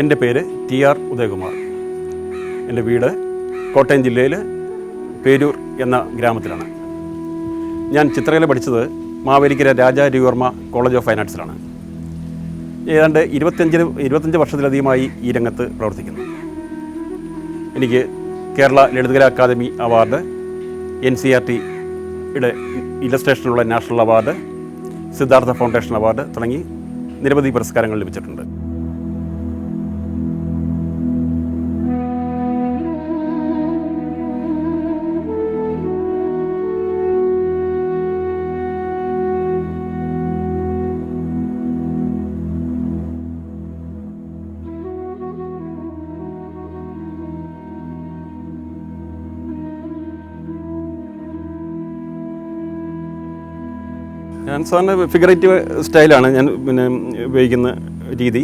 എന്റെ പേര് T R Udayakumar. എന്റെ വീട് കോട്ടയം ജില്ലയിൽ പേരൂർ എന്ന ഗ്രാമത്തിലാണ്. ഞാൻ ചിത്രകല പഠിച്ചത് Mavelikara Raja Ravi Varma college of fine ആർട്സിലാണ്. ഏതാണ്ട് ഇരുപത്തഞ്ചിന് ഇരുപത്തഞ്ച് വർഷത്തിലധികമായി ഈ രംഗത്ത് പ്രവർത്തിക്കുന്നു. എനിക്ക് Kerala Lalithakala academy award N C R ടിയുടെ ഇലസ്ട്രേഷനുള്ള national award Siddhartha foundation award തുടങ്ങി നിരവധി പുരസ്കാരങ്ങൾ ലഭിച്ചിട്ടുണ്ട്. ഞാൻ സാറിന് ഫിഗറേറ്റീവ് സ്റ്റൈലാണ് ഞാൻ പിന്നെ ഉപയോഗിക്കുന്ന രീതി.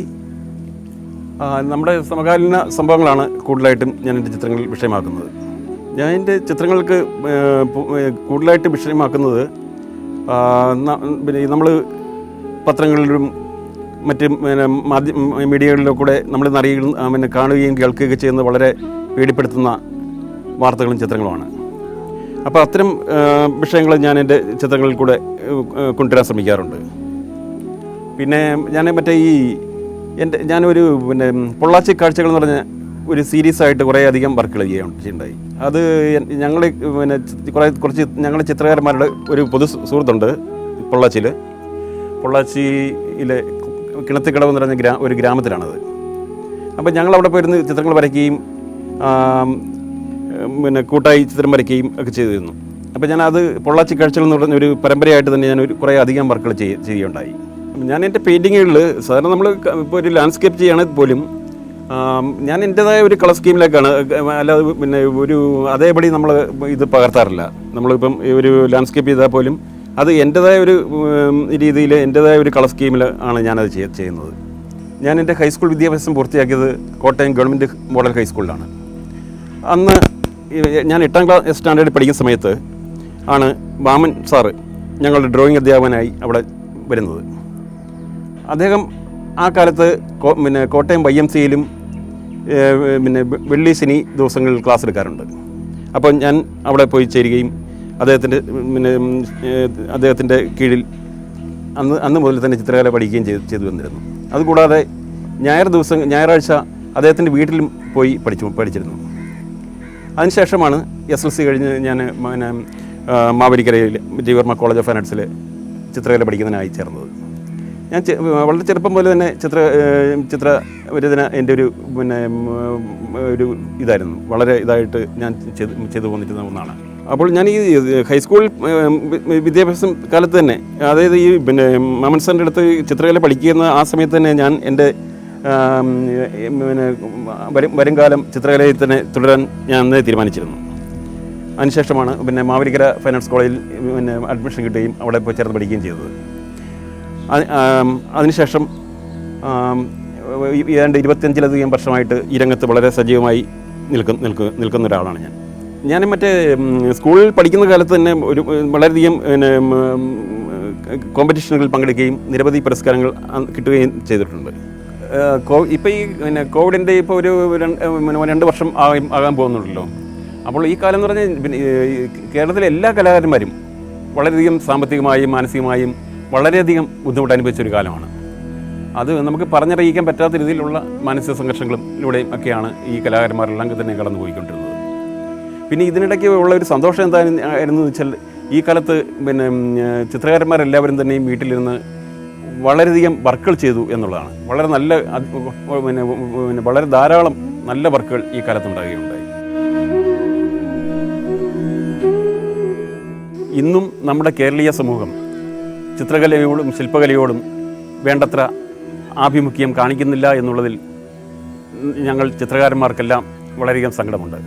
നമ്മുടെ സമകാലീന സംഭവങ്ങളാണ് കൂടുതലായിട്ടും ഞാൻ എന്റെ ചിത്രങ്ങളിൽ വിഷയമാക്കുന്നത്. ഞാൻ എന്റെ ചിത്രങ്ങൾക്ക് കൂടുതലായിട്ട് വിഷയമാക്കുന്നത് പിന്നെ നമ്മൾ പത്രങ്ങളിലും മറ്റ് പിന്നെ മാധ്യമ മീഡിയകളിലും കൂടെ നമ്മൾ അറിയുന്ന പിന്നെ കാണുകയും കേൾക്കുകയൊക്കെ ചെയ്യുന്ന വളരെ പേടിപ്പെടുത്തുന്ന വാർത്തകളും ചിത്രങ്ങളുമാണ്. അപ്പോൾ അത്തരം വിഷയങ്ങൾ ഞാൻ എന്റെ ചിത്രങ്ങളിൽ കൂടെ കൊണ്ടുവരാൻ ശ്രമിക്കാറുണ്ട്. പിന്നെ ഞാൻ മറ്റേ ഈ എന്റെ ഞാനൊരു പിന്നെ പൊള്ളാച്ചി കാഴ്ചകൾ എന്ന് പറഞ്ഞ ഒരു സീരീസ് ആയിട്ട് കുറേ അധികം വർക്കുകൾ ചെയ്യുകയുണ്ടായി. അത് ഞങ്ങൾ പിന്നെ കുറേ കുറച്ച് ഞങ്ങളുടെ ചിത്രകാരന്മാരുടെ ഒരു പൊതു സുഹൃത്തുണ്ട് പൊള്ളാച്ചിയിൽ പൊള്ളാച്ചിയിലെ കിണത്തിക്കടവ് എന്ന് പറഞ്ഞ ഗ്രാ ഒരു ഗ്രാമത്തിലാണത്. അപ്പോൾ ഞങ്ങൾ അവിടെ പോയിരുന്ന് ചിത്രങ്ങൾ വരയ്ക്കുകയും പിന്നെ കൂട്ടായി ചിത്രം വരയ്ക്കുകയും ഒക്കെ ചെയ്തിരുന്നു. അപ്പോൾ ഞാൻ അത് പൊള്ളാച്ചി കാഴ്ചകൾ എന്ന് പറഞ്ഞ ഒരു പരമ്പരയായിട്ട് തന്നെ ഞാൻ ഒരു കുറേ അധികം വർക്കുകൾ ചെയ്യ ചെയ്യുകയുണ്ടായി. ഞാൻ എന്റെ പെയിന്റിങ്ങുകളിൽ സാധാരണ നമ്മൾ ഇപ്പോൾ ഒരു ലാൻഡ്സ്കേപ്പ് ചെയ്യുകയാണെങ്കിൽ പോലും ഞാൻ എന്റെതായ ഒരു കളർ സ്കീമിലേക്കാണ് അല്ലാതെ പിന്നെ ഒരു അതേപടി നമ്മൾ ഇത് പകർത്താറില്ല. നമ്മളിപ്പം ഒരു ലാൻഡ്സ്കേപ്പ് ചെയ്താൽ പോലും അത് എന്റെതായ ഒരു രീതിയിൽ എന്റെതായ ഒരു കളർ സ്കീമിൽ ആണ് ഞാനത് ചെയ്യുന്നത്. ഞാൻ എന്റെ ഹൈസ്കൂൾ വിദ്യാഭ്യാസം പൂർത്തിയാക്കിയത് കോട്ടയം ഗവൺമെന്റ് മോഡൽ ഹൈസ്കൂളിലാണ്. അന്ന് ഞാൻ എട്ടാം ക്ലാസ് സ്റ്റാൻഡേർഡിൽ പഠിക്കുന്ന സമയത്ത് ആണ് വാമൻ സാറ് ഞങ്ങളുടെ ഡ്രോയിങ് അധ്യാപകനായി അവിടെ വരുന്നത്. അദ്ദേഹം ആ കാലത്ത് പിന്നെ കോട്ടയം വൈ എം സിയിലും പിന്നെ വെള്ളി ശനി ദിവസങ്ങളിൽ ക്ലാസ് എടുക്കാറുണ്ട്. അപ്പോൾ ഞാൻ അവിടെ പോയി ചേരുകയും അദ്ദേഹത്തിന്റെ പിന്നെ അദ്ദേഹത്തിന്റെ കീഴിൽ അന്ന് അന്ന് മുതൽ തന്നെ ചിത്രകല പഠിക്കുകയും ചെയ്ത് ചെയ്തു വന്നിരുന്നു. അതുകൂടാതെ ഞായർ ദിവസം ഞായറാഴ്ച അദ്ദേഹത്തിന്റെ വീട്ടിലും പോയി പഠിച്ചു പഠിച്ചിരുന്നു. അതിനുശേഷമാണ് എസ് എൽ സി കഴിഞ്ഞ് ഞാൻ പിന്നെ മാവേലിക്കരയിൽ ജയവർമ്മ കോളേജ് ഓഫ് ഫൈൻ ആർട്സിൽ ചിത്രകല പഠിക്കുന്നതിനായി ചേർന്നത്. ഞാൻ വളരെ ചെറുപ്പം പോലെ തന്നെ ചിത്ര ചിത്ര രചന എന്റെ ഒരു പിന്നെ ഒരു ഇതായിരുന്നു. വളരെ ഇതായിട്ട് ഞാൻ ചെയ്ത് ചെയ്തു പോന്നിരുന്ന ഒന്നാണ്. അപ്പോൾ ഞാൻ ഈ ഹൈസ്കൂൾ വിദ്യാഭ്യാസം കാലത്ത് തന്നെ അതായത് ഈ പിന്നെ മാമൻ സാറിന്റെ അടുത്ത് ചിത്രകല പഠിക്കുന്ന ആ സമയത്ത് തന്നെ ഞാൻ എന്റെ പിന്നെ വരും വരും കാലം ചിത്രകലയിൽ തന്നെ തുടരാൻ ഞാൻ അന്നേ തീരുമാനിച്ചിരുന്നു അതിനുശേഷമാണ് പിന്നെ മാവേലിക്കര ആർട്സ് കോളേജിൽ പിന്നെ അഡ്മിഷൻ കിട്ടുകയും അവിടെ പോയി ചേർന്ന് പഠിക്കുകയും ചെയ്തത് അതിനുശേഷം ഏതാണ്ട് ഇരുപത്തിയഞ്ചിലധികം വർഷമായിട്ട് ഈ രംഗത്ത് വളരെ സജീവമായി നിൽക്കുന്ന നിൽക്കുന്ന നിൽക്കുന്ന ഒരാളാണ് ഞാൻ ഞാൻ മറ്റേ സ്കൂളിൽ പഠിക്കുന്ന കാലത്ത് തന്നെ ഒരു വളരെയധികം പിന്നെ കോമ്പറ്റീഷനുകളിൽ പങ്കെടുക്കുകയും നിരവധി പുരസ്കാരങ്ങൾ കിട്ടുകയും ചെയ്തിട്ടുണ്ട് ഇപ്പോൾ ഈ പിന്നെ കോവിഡിന്റെ ഇപ്പോൾ ഒരു രണ്ട് വർഷം ആകാൻ പോകുന്നുണ്ടല്ലോ. അപ്പോൾ ഈ കാലം എന്ന് പറഞ്ഞാൽ പിന്നെ കേരളത്തിലെ എല്ലാ കലാകാരന്മാരും വളരെയധികം സാമ്പത്തികമായും മാനസികമായും വളരെയധികം ബുദ്ധിമുട്ട് അനുഭവിച്ച ഒരു കാലമാണ്. അത് നമുക്ക് പറഞ്ഞറിയിക്കാൻ പറ്റാത്ത രീതിയിലുള്ള മാനസിക സംഘർഷങ്ങളിലൂടെയും ഒക്കെയാണ് ഈ കലാകാരന്മാരെല്ലാം തന്നെ കടന്നു പോയിക്കൊണ്ടിരുന്നത് പിന്നെ ഇതിനിടയ്ക്ക് ഉള്ള ഒരു സന്തോഷം എന്തായിരുന്നു വെച്ചാൽ ഈ കാലത്ത് പിന്നെ ചിത്രകാരന്മാരെല്ലാവരും തന്നെയും വീട്ടിലിരുന്ന് വളരെയധികം വർക്കുകൾ ചെയ്തു എന്നുള്ളതാണ്. വളരെ നല്ല പിന്നെ പിന്നെ വളരെ ധാരാളം നല്ല വർക്കുകൾ ഈ കാലത്തുണ്ടാകുകയുണ്ടായി. ഇന്നും നമ്മുടെ കേരളീയ സമൂഹം ചിത്രകലയോടും ശില്പകലയോടും വേണ്ടത്ര ആഭിമുഖ്യം കാണിക്കുന്നില്ല എന്നുള്ളതിൽ ഞങ്ങൾ ചിത്രകാരന്മാർക്കെല്ലാം വളരെയധികം സങ്കടമുണ്ട്.